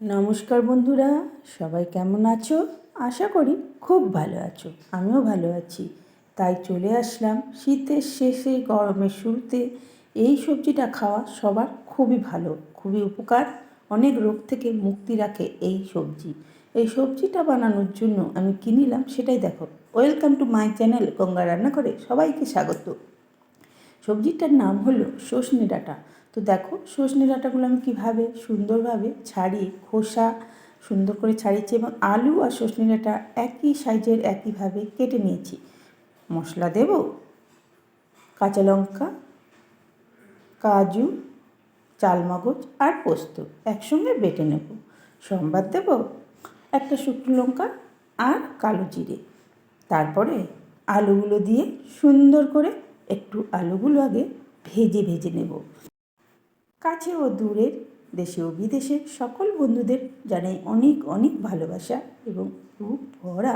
নমস্কার বন্ধুরা, সবাই কেমন আছো? আশা করি খুব ভালো আছো, আমিও ভালো আছি। তাই চলে আসলাম শীতের শেষে, গরমের শুরুতে। এই সবজিটা খাওয়া সবার খুবই ভালো, খুবই উপকার। অনেক রোগ থেকে মুক্তি রাখে এই সবজি। এই সবজিটা বানানোর জন্য আমি কিনিলাম সেটাই দেখো। Welcome to my channel Ganga রান্না করে সবাইকে স্বাগত। সবজিটার নাম হলো সজনে ডাঁটা। তো দেখো সজনে ডাঁটাগুলো আমি কীভাবে সুন্দরভাবে ছাড়িয়ে, খোসা সুন্দর করে ছাড়িয়েছি এবং আলু আর সজনে ডাঁটা একই সাইজের একইভাবে কেটে নিয়েছি। মশলা দেব? কাঁচা লঙ্কা, কাজু, চালমগজ আর পোস্ত একসঙ্গে বেটে নেব। সম্বাদ দেব? একটা শুকনো লঙ্কা আর কালো জিরে। তারপরে আলুগুলো দিয়ে সুন্দর করে একটু আলুগুলো আগে ভেজে ভেজে নেব। কাছে ও দূরের দেশে ও বিদেশে সকল বন্ধুদের জানাই অনেক অনেক ভালোবাসা এবং খুব ভরা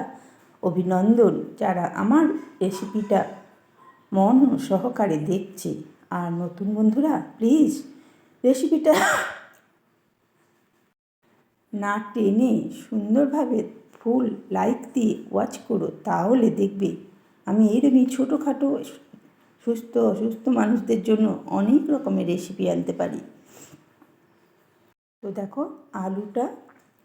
অভিনন্দন। যারা আমার রেসিপিটা মন সহকারে দেখছে। আর নতুন বন্ধুরা, প্লিজ রেসিপিটা না টেনে সুন্দরভাবে ফুল লাইক দিয়ে ওয়াচ করো, তাহলে দেখবে আমি এরকমই ছোটোখাটো সুস্থ, অসুস্থ মানুষদের জন্য অনেক রকমের রেসিপি আনতে পারি। তো দেখো, আলুটা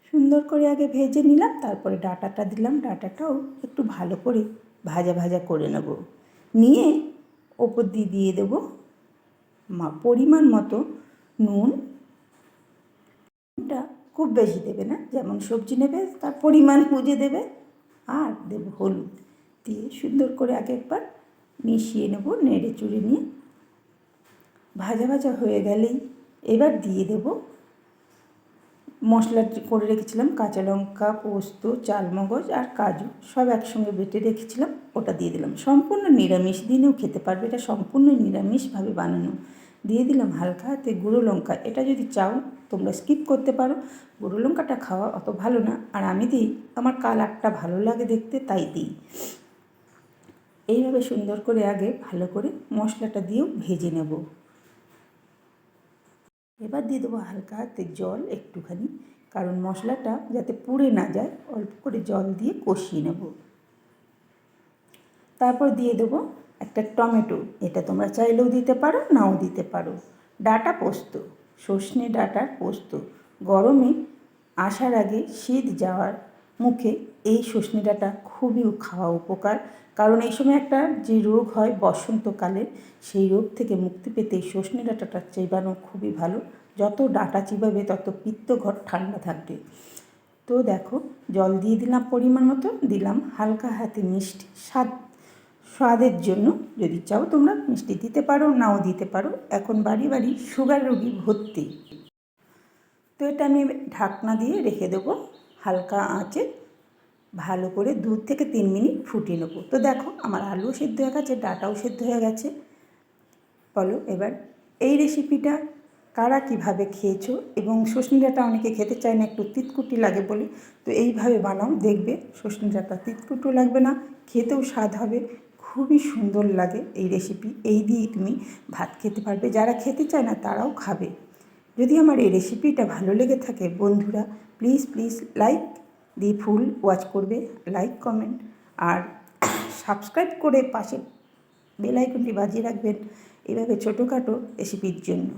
সুন্দর করে আগে ভেজে নিলাম, তারপরে ডাটাটা দিলাম। ডাটাটাও একটু ভালো করে ভাজা ভাজা করে নেব। নিয়ে ওপর দিয়ে দিয়ে দেবো পরিমাণ মতো নুন। নুনটা খুব বেশি দেবে না, যেমন সবজি নেবে তার পরিমাণ বুঝে দেবে। আর দেবো হলুদ। দিয়ে সুন্দর করে আগে একবার মিশিয়ে নেব নেড়ে চুড়ে নিয়ে। ভাজা ভাজা হয়ে গেলেই এবার দিয়ে দেব মশলা করে রেখেছিলাম, কাঁচা লঙ্কা, পোস্ত, চালমগজ আর কাজু সব একসঙ্গে বেটে রেখেছিলাম, ওটা দিয়ে দিলাম। সম্পূর্ণ নিরামিষ, দিনেও খেতে পারবে, এটা সম্পূর্ণ নিরামিষভাবে বানানো। দিয়ে দিলাম হালকা হাতে গুঁড়ো লঙ্কা, এটা যদি চাও তোমরা স্কিপ করতে পারো, গুঁড়ো লঙ্কাটা খাওয়া অত ভালো না। আর আমি দিই, আমার কালারটা ভালো লাগে দেখতে, তাই দিই। এইভাবে সুন্দর করে আগে ভালো করে মশলাটা দিয়েও ভেজে নেব। এবার দিয়ে দেবো হালকা হাতে জল একটুখানি, কারণ মশলাটা যাতে পুড়ে না যায়, অল্প করে জল দিয়ে কষিয়ে নেব। তারপর দিয়ে দেবো একটা টমেটো, এটা তোমরা চাইলেও দিতে পারো, নাও দিতে পারো। ডাটা পোস্ত, সর্ষে ডাটার পোস্ত, গরমে আসার আগে শীত যাওয়ার মুখে এই সজনে ডাঁটা খুবই খাওয়া উপকার। কারণ এই সময় একটা যে রোগ হয় বসন্তকালে, সেই রোগ থেকে মুক্তি পেতে এই সজনে ডাঁটাটা চেবানো খুবই ভালো। যত ডাঁটা চিবাবে, তত পিত্তঘর ঠান্ডা থাকবে। তো দেখো, জল দিয়ে দিলাম পরিমাণ মতো, দিলাম হালকা হাতে মিষ্টি স্বাদ, স্বাদের জন্য। যদি চাও তোমরা মিষ্টি দিতে পারো, নাও দিতে পারো। এখন বাড়ি বাড়ি সুগার রোগী ভর্তি। তো এটা আমি ঢাকনা দিয়ে রেখে দেবো। হালকা আঁচে ভালো করে দু থেকে তিন মিনিট ফুটিয়ে নেব। তো দেখো, আমার আলুও সেদ্ধ হয়ে গেছে, ডাটাও সেদ্ধ হয়ে গেছে। বলো, এবার এই রেসিপিটা কারা কীভাবে খেয়েছো এবং সজনে ডাঁটা অনেকে খেতে চায় না, একটু তিতকুটি লাগে বলে, তো এইভাবে বানাও, দেখবে সজনে ডাঁটা তিতকুটু লাগবে না, খেতেও স্বাদ হবে, খুবই সুন্দর লাগে এই রেসিপি এই দিয়েই তুমি ভাত খেতে পারবে। যারা খেতে চায় না, তারাও খাবে। যদি আমার এই রেসিপিটা ভালো লেগে থাকে, বন্ধুরা প্লিজ প্লিজ লাইক দিয়ে ফুল ওয়াচ করবে লাইক কমেন্ট আর সাবস্ক্রাইব করে পাশে বেলাইকনটি বাজিয়ে রাখবেন। এভাবে ছোটোখাটো রেসিপির জন্য।